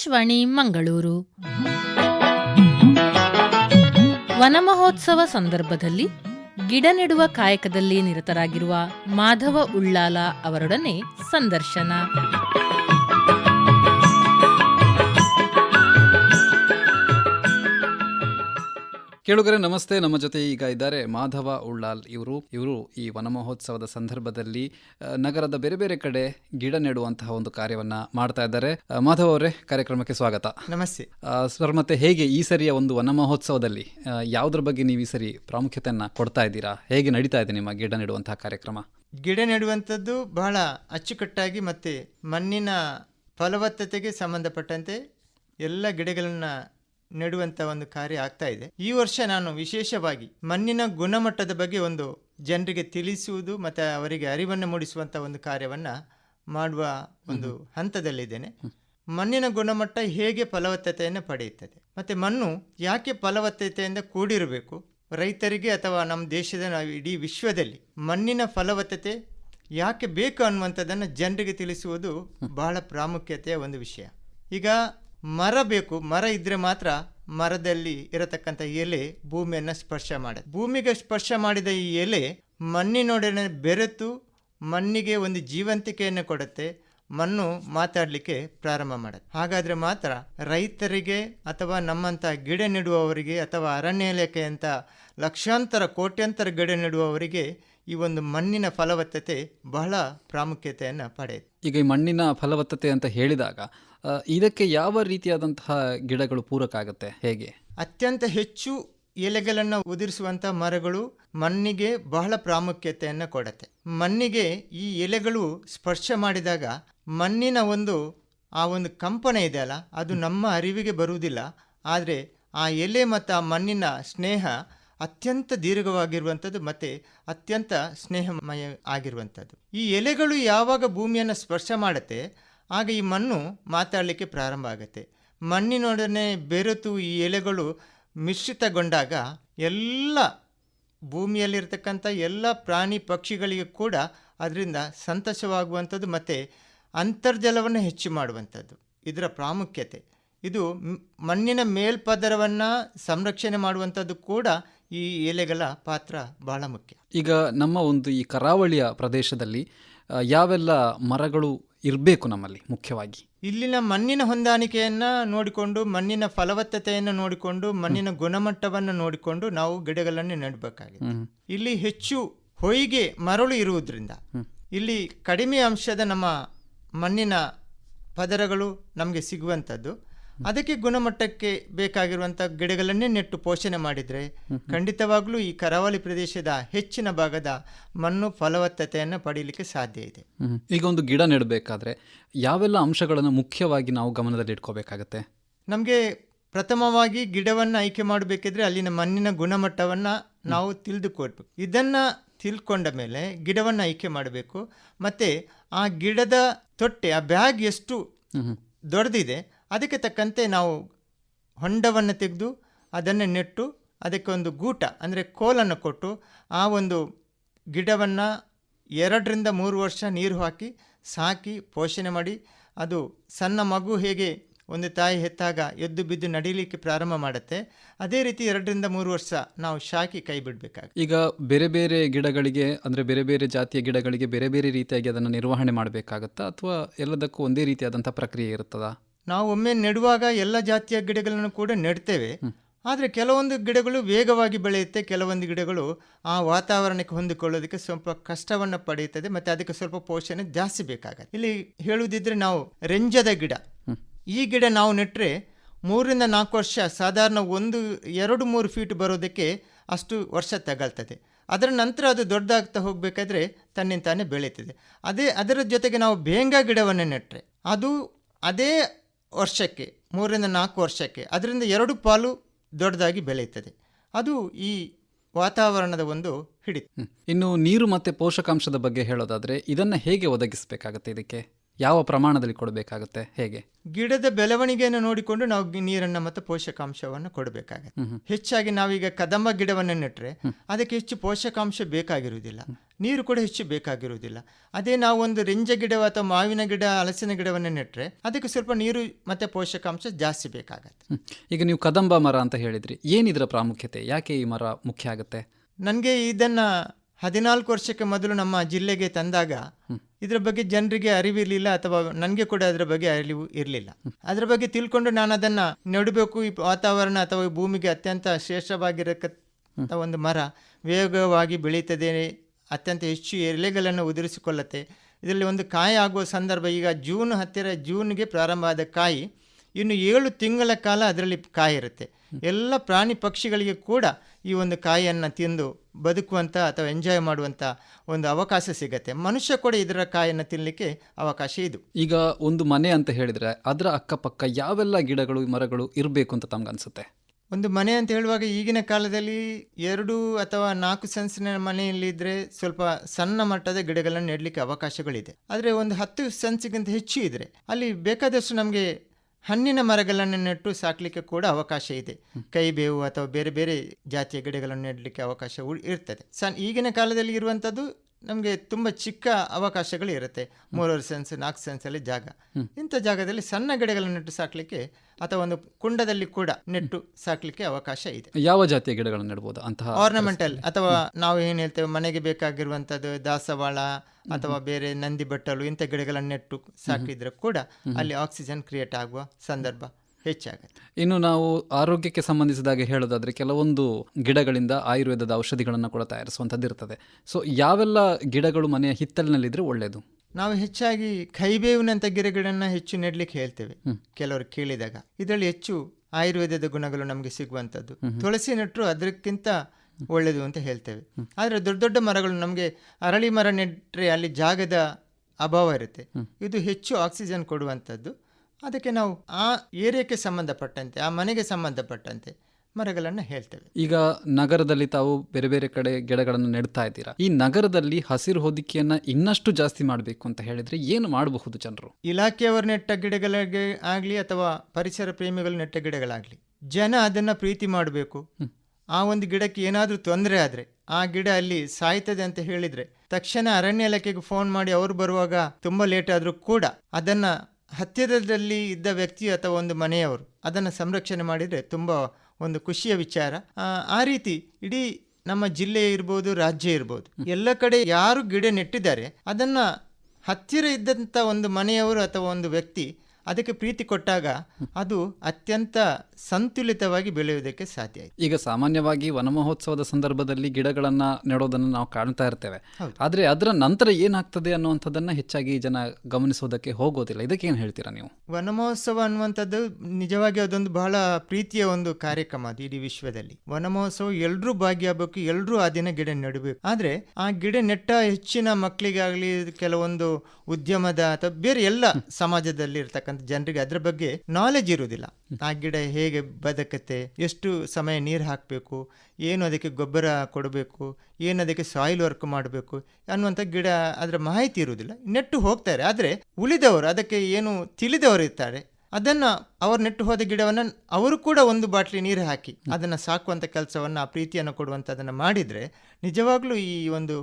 ಆಕಾಶವಾಣಿ ಮಂಗಳೂರು. ವನಮಹೋತ್ಸವ ಸಂದರ್ಭದಲ್ಲಿ ಗಿಡ ನೆಡುವ ಕಾಯಕದಲ್ಲಿ ನಿರತರಾಗಿರುವ ಮಾಧವ ಉಳ್ಳಾಲ ಅವರೊಡನೆ ಸಂದರ್ಶನ. ಕೇಳುಗರೆ ನಮಸ್ತೆ. ನಮ್ಮ ಜೊತೆ ಈಗ ಇದ್ದಾರೆ ಮಾಧವ ಉಳ್ಳಾಲ್ ಇವರು. ಇವರು ಈ ವನ ಮಹೋತ್ಸವದ ಸಂದರ್ಭದಲ್ಲಿ ನಗರದ ಬೇರೆ ಬೇರೆ ಕಡೆ ಗಿಡ ನೆಡುವಂತಹ ಒಂದು ಕಾರ್ಯವನ್ನ ಮಾಡ್ತಾ ಇದ್ದಾರೆ. ಮಾಧವ ಅವರೇ ಕಾರ್ಯಕ್ರಮಕ್ಕೆ ಸ್ವಾಗತ. ನಮಸ್ತೆ. ಸರ್ ಮತ್ತೆ ಹೇಗೆ ಈ ಸರಿಯ ಒಂದು ವನ ಮಹೋತ್ಸವದಲ್ಲಿ ಯಾವುದ್ರ ಬಗ್ಗೆ ನೀವು ಈ ಸರಿ ಪ್ರಾಮುಖ್ಯತೆಯನ್ನ ಕೊಡ್ತಾ ಇದ್ದೀರಾ? ಹೇಗೆ ನಡೀತಾ ಇದೆ ನಿಮ್ಮ ಗಿಡ ನೆಡುವಂತಹ ಕಾರ್ಯಕ್ರಮ? ಗಿಡ ನೆಡುವಂಥದ್ದು ಬಹಳ ಅಚ್ಚುಕಟ್ಟಾಗಿ ಮತ್ತೆ ಮಣ್ಣಿನ ಫಲವತ್ತತೆಗೆ ಸಂಬಂಧಪಟ್ಟಂತೆ ಎಲ್ಲ ಗಿಡಗಳನ್ನು ನೆಡುವಂಥ ಒಂದು ಕಾರ್ಯ ಆಗ್ತಾ ಇದೆ. ಈ ವರ್ಷ ನಾನು ವಿಶೇಷವಾಗಿ ಮಣ್ಣಿನ ಗುಣಮಟ್ಟದ ಬಗ್ಗೆ ಒಂದು ಜನರಿಗೆ ತಿಳಿಸುವುದು ಮತ್ತು ಅವರಿಗೆ ಅರಿವನ್ನು ಮೂಡಿಸುವಂಥ ಒಂದು ಕಾರ್ಯವನ್ನು ಮಾಡುವ ಒಂದು ಹಂತದಲ್ಲಿದ್ದೇನೆ. ಮಣ್ಣಿನ ಗುಣಮಟ್ಟ ಹೇಗೆ ಫಲವತ್ತತೆಯನ್ನು ಪಡೆಯುತ್ತದೆ? ಮತ್ತು ಮಣ್ಣು ಯಾಕೆ ಫಲವತ್ತತೆಯಿಂದ ಕೂಡಿರಬೇಕು? ರೈತರಿಗೆ ಅಥವಾ ನಮ್ಮ ದೇಶದ ನಾವು ಇಡೀ ವಿಶ್ವದಲ್ಲಿ ಮಣ್ಣಿನ ಫಲವತ್ತತೆ ಯಾಕೆ ಬೇಕು ಅನ್ನುವಂಥದ್ದನ್ನು ಜನರಿಗೆ ತಿಳಿಸುವುದು ಬಹಳ ಪ್ರಾಮುಖ್ಯತೆಯ ಒಂದು ವಿಷಯ. ಈಗ ಮರ ಬೇಕು, ಮರ ಇದ್ರೆ ಮಾತ್ರ ಮರದಲ್ಲಿ ಇರತಕ್ಕಂಥ ಎಲೆ ಭೂಮಿಯನ್ನು ಸ್ಪರ್ಶ ಮಾಡುತ್ತೆ. ಭೂಮಿಗೆ ಸ್ಪರ್ಶ ಮಾಡಿದ ಈ ಎಲೆ ಮಣ್ಣಿನೊಡನೆ ಬೆರೆತು ಮಣ್ಣಿಗೆ ಒಂದು ಜೀವಂತಿಕೆಯನ್ನು ಕೊಡುತ್ತೆ, ಮಣ್ಣು ಮಾತಾಡಲಿಕ್ಕೆ ಪ್ರಾರಂಭ ಮಾಡುತ್ತೆ. ಹಾಗಾದರೆ ಮಾತ್ರ ರೈತರಿಗೆ ಅಥವಾ ನಮ್ಮಂಥ ಗಿಡ ನೆಡುವವರಿಗೆ ಅಥವಾ ಅರಣ್ಯ ಇಲಾಖೆ ಅಂತ ಲಕ್ಷಾಂತರ, ಕೋಟ್ಯಂತರ ಗಿಡ ನೆಡುವವರಿಗೆ ಈ ಒಂದು ಮಣ್ಣಿನ ಫಲವತ್ತತೆ ಬಹಳ ಪ್ರಾಮುಖ್ಯತೆಯನ್ನು ಪಡೆಯುತ್ತೆ. ಈಗ ಈ ಮಣ್ಣಿನ ಫಲವತ್ತತೆ ಅಂತ ಹೇಳಿದಾಗ ಇದಕ್ಕೆ ಯಾವ ರೀತಿಯಾದಂತಹ ಗಿಡಗಳು ಪೂರಕ ಆಗುತ್ತೆ ಹೇಗೆ? ಅತ್ಯಂತ ಹೆಚ್ಚು ಎಲೆಗಳನ್ನು ಉದುರಿಸುವಂಥ ಮರಗಳು ಮಣ್ಣಿಗೆ ಬಹಳ ಪ್ರಾಮುಖ್ಯತೆಯನ್ನು ಕೊಡತ್ತೆ. ಮಣ್ಣಿಗೆ ಈ ಎಲೆಗಳು ಸ್ಪರ್ಶ ಮಾಡಿದಾಗ ಮಣ್ಣಿನ ಒಂದು ಆ ಒಂದು ಕಂಪನ ಇದೆಯಲ್ಲ ಅದು ನಮ್ಮ ಅರಿವಿಗೆ ಬರುವುದಿಲ್ಲ. ಆದರೆ ಆ ಎಲೆ ಮತ್ತು ಆ ಮಣ್ಣಿನ ಸ್ನೇಹ ಅತ್ಯಂತ ದೀರ್ಘವಾಗಿರುವಂಥದ್ದು ಮತ್ತು ಅತ್ಯಂತ ಸ್ನೇಹಮಯ ಆಗಿರುವಂಥದ್ದು. ಈ ಎಲೆಗಳು ಯಾವಾಗ ಭೂಮಿಯನ್ನು ಸ್ಪರ್ಶ ಮಾಡುತ್ತೆ ಆಗ ಈ ಮಣ್ಣು ಮಾತಾಡಲಿಕ್ಕೆ ಪ್ರಾರಂಭ ಆಗುತ್ತೆ. ಮಣ್ಣಿನೊಡನೆ ಬೆರೆತು ಈ ಎಲೆಗಳು ಮಿಶ್ರಿತಗೊಂಡಾಗ ಎಲ್ಲ ಭೂಮಿಯಲ್ಲಿರ್ತಕ್ಕಂಥ ಎಲ್ಲ ಪ್ರಾಣಿ ಪಕ್ಷಿಗಳಿಗೆ ಕೂಡ ಅದರಿಂದ ಸಂತಸವಾಗುವಂಥದ್ದು ಮತ್ತು ಅಂತರ್ಜಲವನ್ನು ಹೆಚ್ಚು ಮಾಡುವಂಥದ್ದು. ಇದರ ಪ್ರಾಮುಖ್ಯತೆ. ಇದು ಮಣ್ಣಿನ ಮೇಲ್ಪದರವನ್ನು ಸಂರಕ್ಷಣೆ ಮಾಡುವಂಥದ್ದು ಕೂಡ ಈ ಎಲೆಗಳ ಪಾತ್ರ ಬಹಳ ಮುಖ್ಯ. ಈಗ ನಮ್ಮ ಒಂದು ಈ ಕರಾವಳಿಯ ಪ್ರದೇಶದಲ್ಲಿ ಯಾವೆಲ್ಲ ಮರಗಳು ಇರಬೇಕು ನಮ್ಮಲ್ಲಿ ಮುಖ್ಯವಾಗಿ. ಇಲ್ಲಿನ ಮಣ್ಣಿನ ಹೊಂದಾಣಿಕೆಯನ್ನು ನೋಡಿಕೊಂಡು ಮಣ್ಣಿನ ಫಲವತ್ತತೆಯನ್ನು ನೋಡಿಕೊಂಡು ಮಣ್ಣಿನ ಗುಣಮಟ್ಟವನ್ನು ನೋಡಿಕೊಂಡು ನಾವು ಗಿಡಗಳನ್ನು ನೆಡಬೇಕಾಗಿದೆ ಇಲ್ಲಿ ಹೆಚ್ಚು ಹೊಯ್ಗೆ ಮರಳು ಇರುವುದರಿಂದ ಇಲ್ಲಿ ಕಡಿಮೆ ಅಂಶದ ನಮ್ಮ ಮಣ್ಣಿನ ಪದರಗಳು ನಮಗೆ ಸಿಗುವಂಥದ್ದು. ಅದಕ್ಕೆ ಗುಣಮಟ್ಟಕ್ಕೆ ಬೇಕಾಗಿರುವಂಥ ಗಿಡಗಳನ್ನೇ ನೆಟ್ಟು ಪೋಷಣೆ ಮಾಡಿದರೆ ಖಂಡಿತವಾಗ್ಲೂ ಈ ಕರಾವಳಿ ಪ್ರದೇಶದ ಹೆಚ್ಚಿನ ಭಾಗದ ಮಣ್ಣು ಫಲವತ್ತತೆಯನ್ನು ಪಡೀಲಿಕ್ಕೆ ಸಾಧ್ಯ ಇದೆ. ಈಗ ಒಂದು ಗಿಡ ನೆಡಬೇಕಾದ್ರೆ ಯಾವೆಲ್ಲ ಅಂಶಗಳನ್ನು ಮುಖ್ಯವಾಗಿ ನಾವು ಗಮನದಲ್ಲಿ ಇಟ್ಕೋಬೇಕಾಗತ್ತೆ? ನಮಗೆ ಪ್ರಥಮವಾಗಿ ಗಿಡವನ್ನು ಆಯ್ಕೆ ಮಾಡಬೇಕಿದ್ರೆ ಅಲ್ಲಿನ ಮಣ್ಣಿನ ಗುಣಮಟ್ಟವನ್ನು ನಾವು ತಿಳಿದುಕೊಡ್ಬೇಕು ಇದನ್ನು ತಿಳ್ಕೊಂಡ ಮೇಲೆ ಗಿಡವನ್ನು ಆಯ್ಕೆ ಮಾಡಬೇಕು. ಮತ್ತು ಆ ಗಿಡದ ತೊಟ್ಟೆ ಆ ಬ್ಯಾಗ್ ಎಷ್ಟು ದೊಡ್ಡದಿದೆ ಅದಕ್ಕೆ ತಕ್ಕಂತೆ ನಾವು ಹೊಂಡವನ್ನು ತೆಗೆದು ಅದನ್ನು ನೆಟ್ಟು ಅದಕ್ಕೆ ಒಂದು ಗೂಟ, ಅಂದರೆ ಕೋಲನ್ನು ಕೊಟ್ಟು ಆ ಒಂದು ಗಿಡವನ್ನು ಎರಡರಿಂದ ಮೂರು ವರ್ಷ ನೀರು ಹಾಕಿ, ಸಾಕಿ, ಪೋಷಣೆ ಮಾಡಿ, ಅದು ಸಣ್ಣ ಮಗು ಹೇಗೆ ಒಂದು ತಾಯಿ ಹೆತ್ತಾಗ ಎದ್ದು ಬಿದ್ದು ನಡೀಲಿಕ್ಕೆ ಪ್ರಾರಂಭ ಮಾಡುತ್ತೆ, ಅದೇ ರೀತಿ ಎರಡರಿಂದ ಮೂರು ವರ್ಷ ನಾವು ಶಾಕಿ ಕೈ ಬಿಡಬೇಕಾಗುತ್ತೆ. ಈಗ ಬೇರೆ ಬೇರೆ ಗಿಡಗಳಿಗೆ, ಅಂದರೆ ಬೇರೆ ಬೇರೆ ಜಾತಿಯ ಗಿಡಗಳಿಗೆ ಬೇರೆ ಬೇರೆ ರೀತಿಯಾಗಿ ಅದನ್ನು ನಿರ್ವಹಣೆ ಮಾಡಬೇಕಾಗತ್ತಾ, ಅಥವಾ ಎಲ್ಲದಕ್ಕೂ ಒಂದೇ ರೀತಿಯಾದಂಥ ಪ್ರಕ್ರಿಯೆ ಇರುತ್ತದಾ? ನಾವು ಒಮ್ಮೆ ನೆಡುವಾಗ ಎಲ್ಲ ಜಾತಿಯ ಗಿಡಗಳನ್ನು ಕೂಡ ನೆಡ್ತೇವೆ. ಆದರೆ ಕೆಲವೊಂದು ಗಿಡಗಳು ವೇಗವಾಗಿ ಬೆಳೆಯುತ್ತೆ ಕೆಲವೊಂದು ಗಿಡಗಳು ಆ ವಾತಾವರಣಕ್ಕೆ ಹೊಂದಿಕೊಳ್ಳೋದಕ್ಕೆ ಸ್ವಲ್ಪ ಕಷ್ಟವನ್ನು ಪಡೆಯುತ್ತದೆ ಮತ್ತು ಅದಕ್ಕೆ ಸ್ವಲ್ಪ ಪೋಷಣೆ ಜಾಸ್ತಿ ಬೇಕಾಗುತ್ತೆ. ಇಲ್ಲಿ ಹೇಳುವುದಿದ್ರೆ ನಾವು ರೆಂಜದ ಗಿಡ. ಈ ಗಿಡ ನಾವು ನೆಟ್ಟರೆ ಮೂರಿಂದ ನಾಲ್ಕು ವರ್ಷ ಸಾಧಾರಣ ಒಂದು ಎರಡು ಮೂರು ಫೀಟ್ ಬರೋದಕ್ಕೆ ಅಷ್ಟು ವರ್ಷ ತಗಲ್ತದೆ ಅದರ ನಂತರ ಅದು ದೊಡ್ಡದಾಗ್ತಾ ಹೋಗಬೇಕಾದ್ರೆ ತನ್ನಿಂತಾನೇ ಬೆಳೀತದೆ. ಅದೇ ಅದರ ಜೊತೆಗೆ ನಾವು ಬೇಂಗ ಗಿಡವನ್ನು ನೆಟ್ಟರೆ ಅದು ಅದೇ ವರ್ಷಕ್ಕೆ ಮೂರರಿಂದ ನಾಲ್ಕು ವರ್ಷಕ್ಕೆ ಅದರಿಂದ ಎರಡು ಪಾಲು ದೊಡ್ಡದಾಗಿ ಬೆಳೆಯುತ್ತದೆ. ಅದು ಈ ವಾತಾವರಣದ ಒಂದು ಹಿಡಿತ. ಇನ್ನು ನೀರು ಮತ್ತು ಪೋಷಕಾಂಶದ ಬಗ್ಗೆ ಹೇಳೋದಾದರೆ ಇದನ್ನು ಹೇಗೆ ಒದಗಿಸಬೇಕಾಗತ್ತೆ ಇದಕ್ಕೆ? ಯಾವ ಪ್ರಮಾಣದಲ್ಲಿ ಕೊಡಬೇಕಾಗುತ್ತೆ? ಹೇಗೆ? ಗಿಡದ ಬೆಳವಣಿಗೆಯನ್ನು ನೋಡಿಕೊಂಡು ನಾವು ನೀರನ್ನು ಮತ್ತು ಪೋಷಕಾಂಶವನ್ನು ಕೊಡಬೇಕಾಗತ್ತೆ. ಹೆಚ್ಚಾಗಿ ನಾವೀಗ ಕದಂಬ ಗಿಡವನ್ನು ನೆಟ್ಟರೆ ಅದಕ್ಕೆ ಹೆಚ್ಚು ಪೋಷಕಾಂಶ ಬೇಕಾಗಿರುವುದಿಲ್ಲ. ನೀರು ಕೂಡ ಹೆಚ್ಚು ಬೇಕಾಗಿರುವುದಿಲ್ಲ. ಅದೇ ನಾವು ಒಂದು ರೆಂಜ ಗಿಡ ಅಥವಾ ಮಾವಿನ ಗಿಡ ಹಲಸಿನ ಗಿಡವನ್ನು ನೆಟ್ಟರೆ ಅದಕ್ಕೆ ಸ್ವಲ್ಪ ನೀರು ಮತ್ತು ಪೋಷಕಾಂಶ ಜಾಸ್ತಿ ಬೇಕಾಗತ್ತೆ. ಈಗ ನೀವು ಕದಂಬ ಮರ ಅಂತ ಹೇಳಿದ್ರಿ. ಏನಿದರ ಪ್ರಾಮುಖ್ಯತೆ? ಯಾಕೆ ಈ ಮರ ಮುಖ್ಯ ಆಗುತ್ತೆ? ನನಗೆ ಇದನ್ನು ಹದಿನಾಲ್ಕು ವರ್ಷಕ್ಕೆ ಮೊದಲು ನಮ್ಮ ಜಿಲ್ಲೆಗೆ ತಂದಾಗ ಇದರ ಬಗ್ಗೆ ಜನರಿಗೆ ಅರಿವಿರಲಿಲ್ಲ ಅಥವಾ ನನಗೆ ಕೂಡ ಅದರ ಬಗ್ಗೆ ಅರಿವು ಇರಲಿಲ್ಲ. ಅದರ ಬಗ್ಗೆ ತಿಳ್ಕೊಂಡು ನಾನು ಅದನ್ನು ನೆಡಬೇಕು. ಈ ವಾತಾವರಣ ಅಥವಾ ಭೂಮಿಗೆ ಅತ್ಯಂತ ಶ್ರೇಷ್ಠವಾಗಿರಕ್ಕ ಒಂದು ಮರ ವೇಗವಾಗಿ ಬೆಳೀತದೆ ಅತ್ಯಂತ ಹೆಚ್ಚು ಎಲೆಗಳನ್ನು ಉದುರಿಸಿಕೊಳ್ಳುತ್ತೆ. ಇದರಲ್ಲಿ ಒಂದು ಕಾಯಿ ಆಗುವ ಸಂದರ್ಭ ಈಗ ಜೂನ್ ಹತ್ತಿರ ಜೂನ್ಗೆ ಪ್ರಾರಂಭ ಆದ ಕಾಯಿ ಇನ್ನು ಏಳು ತಿಂಗಳ ಕಾಲ ಅದರಲ್ಲಿ ಕಾಯಿ ಇರುತ್ತೆ. ಎಲ್ಲ ಪ್ರಾಣಿ ಪಕ್ಷಿಗಳಿಗೆ ಕೂಡ ಈ ಒಂದು ಕಾಯಿಯನ್ನು ತಿಂದು ಬದುಕುವಂಥ ಅಥವಾ ಎಂಜಾಯ್ ಮಾಡುವಂಥ ಒಂದು ಅವಕಾಶ ಸಿಗುತ್ತೆ. ಮನುಷ್ಯ ಕೂಡ ಇದರ ಕಾಯಿಯನ್ನು ತಿನ್ನಲಿಕ್ಕೆ ಅವಕಾಶ ಇದು. ಈಗ ಒಂದು ಮನೆ ಅಂತ ಹೇಳಿದ್ರೆ ಅದರ ಅಕ್ಕಪಕ್ಕ ಯಾವೆಲ್ಲ ಗಿಡಗಳು ಮರಗಳು ಇರಬೇಕು ಅಂತ ತಮ್ಗನ್ಸುತ್ತೆ ಒಂದು ಮನೆ ಅಂತ ಹೇಳುವಾಗ ಈಗಿನ ಕಾಲದಲ್ಲಿ ಎರಡು ಅಥವಾ ನಾಲ್ಕು ಸೆನ್ಸಿನ ಮನೆಯಲ್ಲಿದ್ದರೆ ಸ್ವಲ್ಪ ಸಣ್ಣ ಮಟ್ಟದ ಗಿಡಗಳನ್ನು ನೆಡಲಿಕ್ಕೆ ಅವಕಾಶಗಳಿದೆ. ಆದರೆ ಒಂದು ಹತ್ತು ಸೆನ್ಸಿಗಿಂತ ಹೆಚ್ಚು ಇದ್ದರೆ ಅಲ್ಲಿ ಬೇಕಾದಷ್ಟು ನಮಗೆ ಹಣ್ಣಿನ ಮರಗಳನ್ನು ನೆಟ್ಟು ಸಾಕಲಿಕ್ಕೆ ಕೂಡ ಅವಕಾಶ ಇದೆ. ಕೈಬೇವು ಅಥವಾ ಬೇರೆ ಬೇರೆ ಜಾತಿಯ ಗಿಡಗಳನ್ನು ನೆಡಲಿಕ್ಕೆ ಅವಕಾಶ ಇರ್ತದೆ. ಸಣ್ಣ ಈಗಿನ ಕಾಲದಲ್ಲಿ ಇರುವಂಥದ್ದು ನಮಗೆ ತುಂಬ ಚಿಕ್ಕ ಅವಕಾಶಗಳು ಇರುತ್ತೆ. ಮೂರುವರೆ ಸೆನ್ಸ್ ನಾಲ್ಕು ಸೆನ್ಸಲ್ಲಿ ಜಾಗ. ಇಂಥ ಜಾಗದಲ್ಲಿ ಸಣ್ಣ ಗಿಡಗಳನ್ನು ನೆಟ್ಟು ಸಾಕಲಿಕ್ಕೆ ಅಥವಾ ಒಂದು ಕುಂಡದಲ್ಲಿ ಕೂಡ ನೆಟ್ಟು ಸಾಕಲಿಕ್ಕೆ ಅವಕಾಶ ಇದೆ. ಯಾವ ಜಾತಿಯ ಗಿಡಗಳನ್ನು ನೆಡ್ಬೋದು ಅಂತಹ ಆರ್ನಮೆಂಟಲ್ ಅಥವಾ ನಾವು ಏನು ಹೇಳ್ತೇವೆ ಮನೆಗೆ ಬೇಕಾಗಿರುವಂಥದ್ದು ದಾಸವಾಳ ಅಥವಾ ಬೇರೆ ನಂದಿ ಬಟ್ಟಲು ಇಂಥ ಗಿಡಗಳನ್ನು ನೆಟ್ಟು ಸಾಕಿದ್ರೆ ಕೂಡ ಅಲ್ಲಿ ಆಕ್ಸಿಜನ್ ಕ್ರಿಯೇಟ್ ಆಗುವ ಸಂದರ್ಭ. ಹೆಚ್ಚಾಗುತ್ತೆ. ಇನ್ನು ನಾವು ಆರೋಗ್ಯಕ್ಕೆ ಸಂಬಂಧಿಸಿದಾಗೆ ಹೇಳೋದಾದ್ರೆ ಕೆಲವೊಂದು ಗಿಡಗಳಿಂದ ಆಯುರ್ವೇದದ ಔಷಧಿಗಳನ್ನು ಕೂಡ ತಯಾರಿಸುವಂಥದ್ದು ಇರ್ತದೆ. ಸೊ ಯಾವೆಲ್ಲ ಗಿಡಗಳು ಮನೆಯ ಹಿತ್ತಲಿನಲ್ಲಿದ್ರೆ ಒಳ್ಳೆಯದು ನಾವು ಹೆಚ್ಚಾಗಿ ಕೈಬೇವಿನಂಥ ಗಿಡಗಳನ್ನು ಹೆಚ್ಚು ನೆಡ್ಲಿಕ್ಕೆ ಹೇಳ್ತೇವೆ. ಕೆಲವರು ಕೇಳಿದಾಗ ಇದರಲ್ಲಿ ಹೆಚ್ಚು ಆಯುರ್ವೇದದ ಗುಣಗಳು ನಮಗೆ ಸಿಗುವಂಥದ್ದು. ತುಳಸಿ ನೆಟ್ಟರು ಅದಕ್ಕಿಂತ ಒಳ್ಳೆಯದು ಅಂತ ಹೇಳ್ತೇವೆ. ಆದರೆ ದೊಡ್ಡ ದೊಡ್ಡ ಮರಗಳು ನಮಗೆ ಅರಳಿ ಮರ ನೆಟ್ಟರೆ ಅಲ್ಲಿ ಜಾಗದ ಅಭಾವ ಇರುತ್ತೆ. ಇದು ಹೆಚ್ಚು ಆಕ್ಸಿಜನ್ ಕೊಡುವಂಥದ್ದು. ಅದಕ್ಕೆ ನಾವು ಆ ಏರಿಯಾಕ್ಕೆ ಸಂಬಂಧಪಟ್ಟಂತೆ ಆ ಮನೆಗೆ ಸಂಬಂಧಪಟ್ಟಂತೆ ಮರಗಳನ್ನು ಹೇಳ್ತೇವೆ. ಈಗ ನಗರದಲ್ಲಿ ತಾವು ಬೇರೆ ಬೇರೆ ಕಡೆ ಗಿಡಗಳನ್ನು ನೆಡ್ತಾ ಇದ್ದೀರಾ? ಈ ನಗರದಲ್ಲಿ ಹಸಿರು ಹೊದಿಕೆಯನ್ನ ಇನ್ನಷ್ಟು ಜಾಸ್ತಿ ಮಾಡಬೇಕು ಅಂತ ಹೇಳಿದ್ರೆ ಏನು ಮಾಡಬಹುದು ಜನರು? ಇಲಾಖೆಯವರು ನೆಟ್ಟ ಗಿಡಗಳಿಗೆ ಆಗಲಿ ಅಥವಾ ಪರಿಸರ ಪ್ರೇಮಿಗಳು ನೆಟ್ಟ ಗಿಡಗಳಾಗಲಿ ಜನ ಅದನ್ನು ಪ್ರೀತಿ ಮಾಡಬೇಕು. ಆ ಒಂದು ಗಿಡಕ್ಕೆ ಏನಾದರೂ ತೊಂದರೆ ಆದರೆ ಆ ಗಿಡ ಅಲ್ಲಿ ಸಾಯ್ತದೆ ಅಂತ ಹೇಳಿದರೆ ತಕ್ಷಣ ಅರಣ್ಯ ಇಲಾಖೆಗೆ ಫೋನ್ ಮಾಡಿ ಅವರು ಬರುವಾಗ ತುಂಬ ಲೇಟ್ ಆದರೂ ಕೂಡ ಅದನ್ನು ಹತ್ತಿರದಲ್ಲಿ ಇದ್ದ ವ್ಯಕ್ತಿ ಅಥವಾ ಒಂದು ಮನೆಯವರು ಅದನ್ನು ಸಂರಕ್ಷಣೆ ಮಾಡಿದರೆ ತುಂಬ ಒಂದು ಖುಷಿಯ ವಿಚಾರ. ಆ, ಆ ರೀತಿ ಇಡೀ ನಮ್ಮ ಜಿಲ್ಲೆ ಇರ್ಬೋದು ರಾಜ್ಯ ಇರ್ಬೋದು ಎಲ್ಲ ಕಡೆ ಯಾರು ಗಿಡ ನೆಟ್ಟಿದ್ದಾರೆ ಅದನ್ನು ಹತ್ತಿರ ಇದ್ದಂಥ ಒಂದು ಮನೆಯವರು ಅಥವಾ ಒಂದು ವ್ಯಕ್ತಿ ಅದಕ್ಕೆ ಪ್ರೀತಿ ಕೊಟ್ಟಾಗ ಅದು ಅತ್ಯಂತ ಸಂತುಲಿತವಾಗಿ ಬೆಳೆಯುವುದಕ್ಕೆ ಸಾಧ್ಯ ಆಯ್ತು. ಈಗ ಸಾಮಾನ್ಯವಾಗಿ ವನಮಹೋತ್ಸವದ ಸಂದರ್ಭದಲ್ಲಿ ಗಿಡಗಳನ್ನು ನೆಡೋದನ್ನು ನಾವು ಕಾಣ್ತಾ ಇರ್ತೇವೆ. ಆದರೆ ಅದರ ನಂತರ ಏನಾಗ್ತದೆ ಅನ್ನುವಂಥದ್ದನ್ನು ಹೆಚ್ಚಾಗಿ ಜನ ಗಮನಿಸೋದಕ್ಕೆ ಹೋಗೋದಿಲ್ಲ. ಇದಕ್ಕೆ ಏನು ಹೇಳ್ತೀರಾ ನೀವು? ವನಮಹೋತ್ಸವ ಅನ್ನುವಂಥದ್ದು ನಿಜವಾಗಿ ಅದೊಂದು ಬಹಳ ಪ್ರೀತಿಯ ಒಂದು ಕಾರ್ಯಕ್ರಮ ಅದು ಇಡೀ ವಿಶ್ವದಲ್ಲಿ. ವನಮಹೋತ್ಸವ ಎಲ್ಲರೂ ಭಾಗಿಯಾಗಬೇಕು ಎಲ್ಲರೂ ಆ ದಿನ ಗಿಡ ನೆಡಬೇಕು. ಆದರೆ ಆ ಗಿಡ ನೆಟ್ಟ ಹೆಚ್ಚಿನ ಮಕ್ಕಳಿಗಾಗಲಿ ಕೆಲವೊಂದು ಉದ್ಯಮದ ಅಥವಾ ಬೇರೆ ಎಲ್ಲ ಸಮಾಜದಲ್ಲಿ ಇರ್ತಕ್ಕಂಥ ಜನರಿಗೆ ಅದರ ಬಗ್ಗೆ ನಾಲೆಜ್ ಇರುವುದಿಲ್ಲ. ಆ ಗಿಡ ಹೇಗೆ ಬದುಕತ್ತೆ, ಎಷ್ಟು ಸಮಯ ನೀರು ಹಾಕಬೇಕು, ಏನು ಅದಕ್ಕೆ ಗೊಬ್ಬರ ಕೊಡಬೇಕು, ಏನು ಅದಕ್ಕೆ ಸಾಯಿಲ್ ವರ್ಕ್ ಮಾಡಬೇಕು ಅನ್ನುವಂಥ ಗಿಡ ಅದರ ಮಾಹಿತಿ ಇರುವುದಿಲ್ಲ. ನೆಟ್ಟು ಹೋಗ್ತಾರೆ, ಆದರೆ ಉಳಿದವರು, ಅದಕ್ಕೆ ಏನು ತಿಳಿದವರು ಇರ್ತಾರೆ, ಅದನ್ನ ಅವರು ನೆಟ್ಟು ಹೋದ ಗಿಡವನ್ನು ಅವರು ಕೂಡ ಒಂದು ಬಾಟ್ಲಿ ನೀರು ಹಾಕಿ, ಅದನ್ನು ಸಾಕುವಂಥ ಕೆಲಸವನ್ನು, ಆ ಪ್ರೀತಿಯನ್ನು ಕೊಡುವಂಥದ್ದನ್ನು ಮಾಡಿದರೆ ನಿಜವಾಗ್ಲೂ ಈ ಒಂದು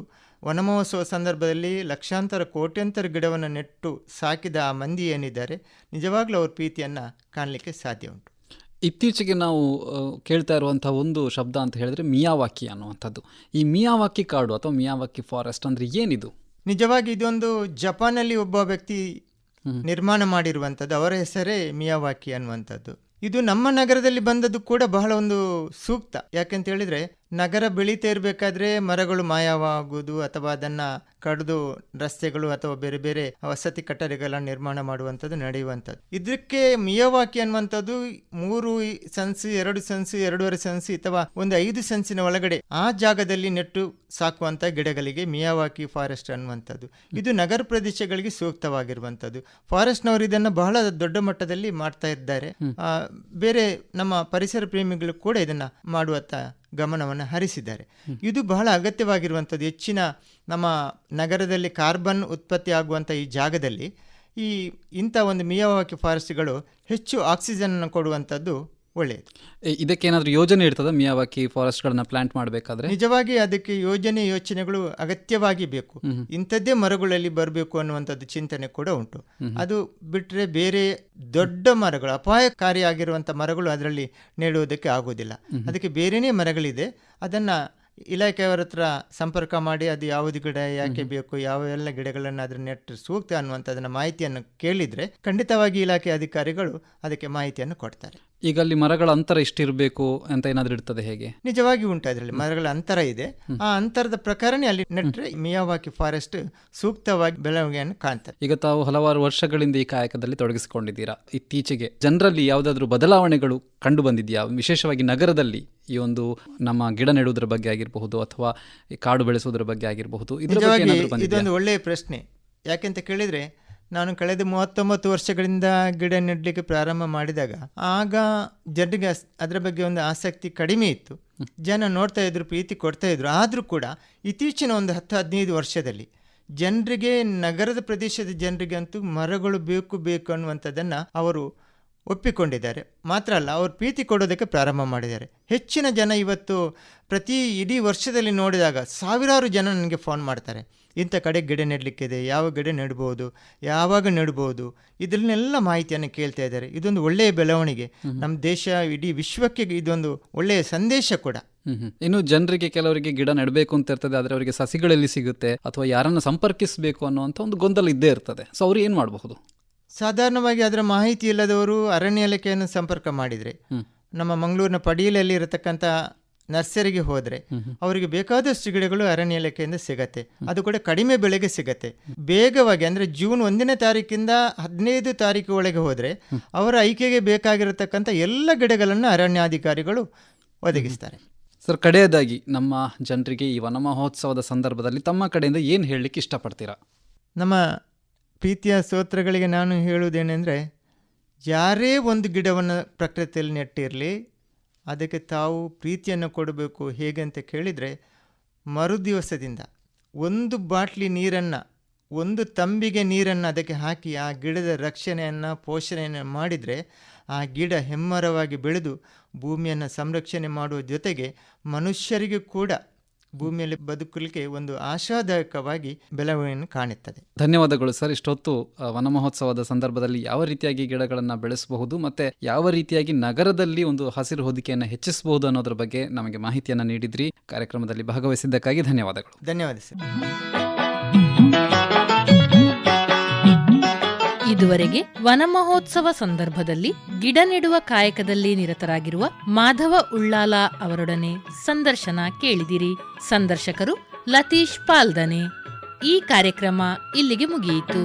ವನಮಹೋತ್ಸವ ಸಂದರ್ಭದಲ್ಲಿ ಲಕ್ಷಾಂತರ ಕೋಟ್ಯಂತರ ಗಿಡವನ್ನು ನೆಟ್ಟು ಸಾಕಿದ ಆ ಮಂದಿ ಏನಿದ್ದಾರೆ ನಿಜವಾಗ್ಲೂ ಅವ್ರ ಪ್ರೀತಿಯನ್ನು ಕಾಣಲಿಕ್ಕೆ ಸಾಧ್ಯ ಉಂಟು. ಇತ್ತೀಚೆಗೆ ನಾವು ಕೇಳ್ತಾ ಇರುವಂಥ ಒಂದು ಶಬ್ದ ಅಂತ ಹೇಳಿದ್ರೆ ಮಿಯಾವಾಕಿ ಅನ್ನುವಂಥದ್ದು. ಈ ಮಿಯಾವಾಕಿ ಕಾಡು ಅಥವಾ ಮಿಯಾವಾಕಿ ಫಾರೆಸ್ಟ್ ಅಂದರೆ ಏನಿದು? ನಿಜವಾಗಿ ಇದೊಂದು ಜಪಾನಲ್ಲಿ ಒಬ್ಬ ವ್ಯಕ್ತಿ ನಿರ್ಮಾಣ ಮಾಡಿರುವಂಥದ್ದು ಅವರ ಹೆಸರೇ ಮಿಯಾವಾಕಿ ಅನ್ನುವಂಥದ್ದು. ಇದು ನಮ್ಮ ನಗರದಲ್ಲಿ ಬಂದದ್ದು ಕೂಡ ಬಹಳ ಒಂದು ಸೂಕ್ತ. ಯಾಕೆಂತ ಹೇಳಿದ್ರೆ ನಗರ ಬೆಳೀತಾ ಇರಬೇಕಾದ್ರೆ ಮರಗಳು ಮಾಯವಾಗುವುದು ಅಥವಾ ಅದನ್ನ ಕಡಿದು ರಸ್ತೆಗಳು ಅಥವಾ ಬೇರೆ ಬೇರೆ ವಸತಿ ಕಟ್ಟಡಗಳ ನಿರ್ಮಾಣ ಮಾಡುವಂಥದ್ದು ನಡೆಯುವಂಥದ್ದು. ಇದಕ್ಕೆ ಮಿಯವಾಕಿ ಅನ್ನುವಂಥದ್ದು ಮೂರು ಸೆನ್ಸ್ ಎರಡು ಸೆನ್ಸ್ ಎರಡೂವರೆ ಸೆನ್ಸ್ ಅಥವಾ ಒಂದು ಐದು ಸೆನ್ಸಿನ ಒಳಗಡೆ ಆ ಜಾಗದಲ್ಲಿ ನೆಟ್ಟು ಸಾಕುವಂಥ ಗಿಡಗಳಿಗೆ ಮಿಯಾವಾಕಿ ಫಾರೆಸ್ಟ್ ಅನ್ನುವಂಥದ್ದು. ಇದು ನಗರ ಪ್ರದೇಶಗಳಿಗೆ ಸೂಕ್ತವಾಗಿರುವಂಥದ್ದು. ಫಾರೆಸ್ಟ್ನವರು ಇದನ್ನು ಬಹಳ ದೊಡ್ಡ ಮಟ್ಟದಲ್ಲಿ ಮಾಡ್ತಾ ಇದ್ದಾರೆ. ಆ, ಬೇರೆ ನಮ್ಮ ಪರಿಸರ ಪ್ರೇಮಿಗಳು ಕೂಡ ಇದನ್ನ ಮಾಡುವತ್ತ ಗಮನವನ್ನು ಹರಿಸಿದ್ದಾರೆ. ಇದು ಬಹಳ ಅಗತ್ಯವಾಗಿರುವಂಥದ್ದು. ಹೆಚ್ಚಿನ ನಮ್ಮ ನಗರದಲ್ಲಿ ಕಾರ್ಬನ್ ಉತ್ಪತ್ತಿ ಆಗುವಂಥ ಈ ಜಾಗದಲ್ಲಿ ಈ ಇಂಥ ಒಂದು ಮಿಯಾವಾಕಿ ಫಾರೆಸ್ಟ್ಗಳು ಹೆಚ್ಚು ಆಕ್ಸಿಜನ್ ಕೊಡುವಂಥದ್ದು ಒಳ್ಳೆಯದು ಇದಕ್ಕೇನಾದರೂ ಯೋಜನೆ ಇರ್ತದ? ಮಿಯಾವಾಕಿ ಫಾರೆಸ್ಟ್ಗಳನ್ನ ಪ್ಲಾಂಟ್ ಮಾಡಬೇಕಾದ್ರೆ? ನಿಜವಾಗಿ ಅದಕ್ಕೆ ಯೋಜನೆ ಯೋಚನೆಗಳು ಅಗತ್ಯವಾಗಿ ಬೇಕು. ಇಂಥದ್ದೇ ಮರಗಳಲ್ಲಿ ಬರಬೇಕು ಅನ್ನುವಂಥದ್ದು ಚಿಂತನೆ ಕೂಡ ಉಂಟು. ಅದು ಬಿಟ್ಟರೆ ಬೇರೆ ದೊಡ್ಡ ಮರಗಳು ಅಪಾಯಕಾರಿಯಾಗಿರುವಂಥ ಮರಗಳು ಅದರಲ್ಲಿ ನೆಡುವುದಕ್ಕೆ ಆಗುವುದಿಲ್ಲ. ಅದಕ್ಕೆ ಬೇರೆಯೇ ಮರಗಳಿದೆ ಅದನ್ನು ಇಲಾಖೆಯವರ ಹತ್ರ ಸಂಪರ್ಕ ಮಾಡಿ ಅದು ಯಾವುದು ಗಿಡ ಯಾಕೆ ಬೇಕು ಯಾವ ಎಲ್ಲ ಗಿಡಗಳನ್ನು ಅದರ ನೆಟ್ಟು ಸೂಕ್ತ ಅನ್ನುವಂಥದ್ದನ್ನು ಮಾಹಿತಿಯನ್ನು ಕೇಳಿದರೆ ಖಂಡಿತವಾಗಿ ಇಲಾಖೆ ಅಧಿಕಾರಿಗಳು ಅದಕ್ಕೆ ಮಾಹಿತಿಯನ್ನು ಕೊಡ್ತಾರೆ. ಈಗ ಅಲ್ಲಿ ಮರಗಳ ಅಂತರ ಇಷ್ಟಿರಬೇಕು ಅಂತ ಏನಾದ್ರೂ ಇರ್ತದೆ ಹೇಗೆ? ನಿಜವಾಗಿ ಉಂಟು ಅದರಲ್ಲಿ ಮರಗಳ ಅಂತರ ಇದೆ. ಆ ಅಂತರದ ಪ್ರಕಾರನೇ ಅಲ್ಲಿ ನೆಟ್ರೆ ಮಿಯಾವಾಕಿ ಫಾರೆಸ್ಟ್ ಸೂಕ್ತವಾಗಿ ಬೆಳವಣಿಗೆಯನ್ನು ಕಾಣ್ತಾರೆ ಈಗ ತಾವು ಹಲವಾರು ವರ್ಷಗಳಿಂದ ಈ ಕಾಯಕದಲ್ಲಿ ತೊಡಗಿಸಿಕೊಂಡಿದ್ದೀರಾ. ಇತ್ತೀಚೆಗೆ ಜನರಲ್ಲಿ ಯಾವುದಾದ್ರೂ ಬದಲಾವಣೆಗಳು ಕಂಡು ಬಂದಿದೆಯಾ? ವಿಶೇಷವಾಗಿ ನಗರದಲ್ಲಿ ಈ ಒಂದು ನಮ್ಮ ಗಿಡ ನೆಡುವುದರ ಬಗ್ಗೆ ಆಗಿರಬಹುದು ಅಥವಾ ಈ ಕಾಡು ಬೆಳೆಸುವುದರ ಬಗ್ಗೆ ಆಗಿರಬಹುದು. ಇದೊಂದು ಒಳ್ಳೆಯ ಪ್ರಶ್ನೆ. ಯಾಕೆಂತ ಕೇಳಿದರೆ ನಾನು ಕಳೆದ ಮೂವತ್ತೊಂಬತ್ತು ವರ್ಷಗಳಿಂದ ಗಿಡ ನೆಡಲಿಕ್ಕೆ ಪ್ರಾರಂಭ ಮಾಡಿದಾಗ, ಆಗ ಜನರಿಗೆ ಅದರ ಬಗ್ಗೆ ಒಂದು ಆಸಕ್ತಿ ಕಡಿಮೆ ಇತ್ತು. ಜನ ನೋಡ್ತಾ ಇದ್ರು, ಪ್ರೀತಿ ಕೊಡ್ತಾ ಇದ್ರು. ಆದರೂ ಕೂಡ ಇತ್ತೀಚಿನ ಒಂದು ಹತ್ತು, ಹದಿನೈದು ವರ್ಷದಲ್ಲಿ ಜನರಿಗೆ, ನಗರದ ಪ್ರದೇಶದ ಜನರಿಗಂತೂ ಮರಗಳು ಬೇಕು ಬೇಕು ಅನ್ನುವಂಥದ್ದನ್ನು ಅವರು ಒಪ್ಪಿಕೊಂಡಿದ್ದಾರೆ. ಮಾತ್ರ ಅಲ್ಲ, ಅವರು ಪ್ರೀತಿ ಕೊಡೋದಕ್ಕೆ ಪ್ರಾರಂಭ ಮಾಡಿದ್ದಾರೆ. ಹೆಚ್ಚಿನ ಜನ ಇವತ್ತು ಪ್ರತಿ ಇಡೀ ವರ್ಷದಲ್ಲಿ ನೋಡಿದಾಗ ಸಾವಿರಾರು ಜನ ನನಗೆ ಫೋನ್ ಮಾಡ್ತಾರೆ. ಇಂಥ ಕಡೆ ಗಿಡ ನೆಡಲಿಕ್ಕಿದೆ ಯಾವ ಗಿಡ ನೆಡ್ಬೋದು ಯಾವಾಗ ನೆಡ್ಬೋದು ಇದನ್ನೆಲ್ಲ ಮಾಹಿತಿಯನ್ನು ಕೇಳ್ತಾ ಇದ್ದಾರೆ. ಇದೊಂದು ಒಳ್ಳೆಯ ಬೆಳವಣಿಗೆ. ನಮ್ಮ ದೇಶ ಇಡೀ ವಿಶ್ವಕ್ಕೆ ಇದೊಂದು ಒಳ್ಳೆಯ ಸಂದೇಶ ಕೂಡ. ಇನ್ನು ಜನರಿಗೆ ಕೆಲವರಿಗೆ ಗಿಡ ನೆಡಬೇಕು ಅಂತ ಇರ್ತದೆ ಆದರೆ ಅವರಿಗೆ ಸಸಿಗಳಲ್ಲಿ ಸಿಗುತ್ತೆ ಅಥವಾ ಯಾರನ್ನ ಸಂಪರ್ಕಿಸಬೇಕು ಅನ್ನುವಂಥ ಒಂದು ಗೊಂದಲ ಇದ್ದೇ ಇರ್ತದೆ. ಸೊ ಅವ್ರು ಏನು ಮಾಡಬಹುದು? ಸಾಧಾರಣವಾಗಿ ಅದರ ಮಾಹಿತಿ ಇಲ್ಲದವರು ಅರಣ್ಯ ಇಲಾಖೆಯನ್ನು ಸಂಪರ್ಕ ಮಾಡಿದರೆ ನಮ್ಮ ಮಂಗಳೂರಿನ ಪಡಿಯಲಲ್ಲಿ ಇರತಕ್ಕಂಥ ನರ್ಸರಿಗೆ ಹೋದರೆ ಅವರಿಗೆ ಬೇಕಾದಷ್ಟು ಗಿಡಗಳು ಅರಣ್ಯ ಇಲಾಖೆಯಿಂದ ಸಿಗತ್ತೆ ಅದು ಕೂಡ ಕಡಿಮೆ ಬೆಲೆಗೆ ಸಿಗತ್ತೆ. ಬೇಗವಾಗಿ ಅಂದರೆ ಜೂನ್ ಒಂದನೇ ತಾರೀಕಿಂದ ಹದಿನೈದು ತಾರೀಕು ಒಳಗೆ ಹೋದರೆ ಅವರ ಆಯ್ಕೆಗೆ ಬೇಕಾಗಿರತಕ್ಕಂಥ ಎಲ್ಲ ಗಿಡಗಳನ್ನು ಅರಣ್ಯಾಧಿಕಾರಿಗಳು ಒದಗಿಸ್ತಾರೆ. ಸರ್ ಕಡೆಯದಾಗಿ ನಮ್ಮ ಜನರಿಗೆ ಈ ವನ ಮಹೋತ್ಸವದ ಸಂದರ್ಭದಲ್ಲಿ ತಮ್ಮ ಕಡೆಯಿಂದ ಏನು ಹೇಳಲಿಕ್ಕೆ ಇಷ್ಟಪಡ್ತೀರಾ? ನಮ್ಮ ಪ್ರೀತಿಯ ಸ್ತೋತ್ರಗಳಿಗೆ ನಾನು ಹೇಳುವುದೇನೆಂದರೆ ಯಾರೇ ಒಂದು ಗಿಡವನ್ನು ಪ್ರಕೃತಿಯಲ್ಲಿ ನೆಟ್ಟಿರಲಿ ಅದಕ್ಕೆ ತಾವು ಪ್ರೀತಿಯನ್ನು ಕೊಡಬೇಕು ಹೇಗೆ ಅಂತ ಕೇಳಿದರೆ, ಮರುದಿವಸದಿಂದ ಒಂದು ಬಾಟ್ಲಿ ನೀರನ್ನು, ಒಂದು ತಂಬಿಗೆ ನೀರನ್ನು ಅದಕ್ಕೆ ಹಾಕಿ ಆ ಗಿಡದ ರಕ್ಷಣೆಯನ್ನು, ಪೋಷಣೆಯನ್ನು ಮಾಡಿದರೆ ಆ ಗಿಡ ಹೆಮ್ಮರವಾಗಿ ಬೆಳೆದು ಭೂಮಿಯನ್ನು ಸಂರಕ್ಷಣೆ ಮಾಡುವ ಜೊತೆಗೆ ಮನುಷ್ಯರಿಗೂ ಕೂಡ ಭೂಮಿಯಲ್ಲಿ ಬದುಕಲಿಕ್ಕೆ ಒಂದು ಆಶಾದಾಯಕವಾಗಿ ಬೆಳವಣಿಗೆಯನ್ನು ಕಾಣುತ್ತದೆ. ಧನ್ಯವಾದಗಳು ಸರ್. ಇಷ್ಟೊತ್ತು ವನ ಮಹೋತ್ಸವದ ಸಂದರ್ಭದಲ್ಲಿ ಯಾವ ರೀತಿಯಾಗಿ ಗಿಡಗಳನ್ನು ಬೆಳೆಸಬಹುದು ಮತ್ತೆ ಯಾವ ರೀತಿಯಾಗಿ ನಗರದಲ್ಲಿ ಒಂದು ಹಸಿರು ಹೊದಿಕೆಯನ್ನು ಹೆಚ್ಚಿಸಬಹುದು ಅನ್ನೋದ್ರ ಬಗ್ಗೆ ನಮಗೆ ಮಾಹಿತಿಯನ್ನು ನೀಡಿದ್ರಿ. ಕಾರ್ಯಕ್ರಮದಲ್ಲಿ ಭಾಗವಹಿಸಿದ್ದಕ್ಕಾಗಿ ಧನ್ಯವಾದಗಳು. ಧನ್ಯವಾದ ಸರ್. ಇದುವರೆಗೆ ವನ ಮಹೋತ್ಸವ ಸಂದರ್ಭದಲ್ಲಿ ಗಿಡ ನೆಡುವ ಕಾಯಕದಲ್ಲಿ ನಿರತರಾಗಿರುವ ಮಾಧವ ಉಳ್ಳಾಲ ಅವರೊಡನೆ ಸಂದರ್ಶನ ಕೇಳಿದಿರಿ. ಸಂದರ್ಶಕರು ಲತೀಶ್ ಪಾಲ್ದನೆ. ಈ ಕಾರ್ಯಕ್ರಮ ಇಲ್ಲಿಗೆ ಮುಗಿಯಿತು.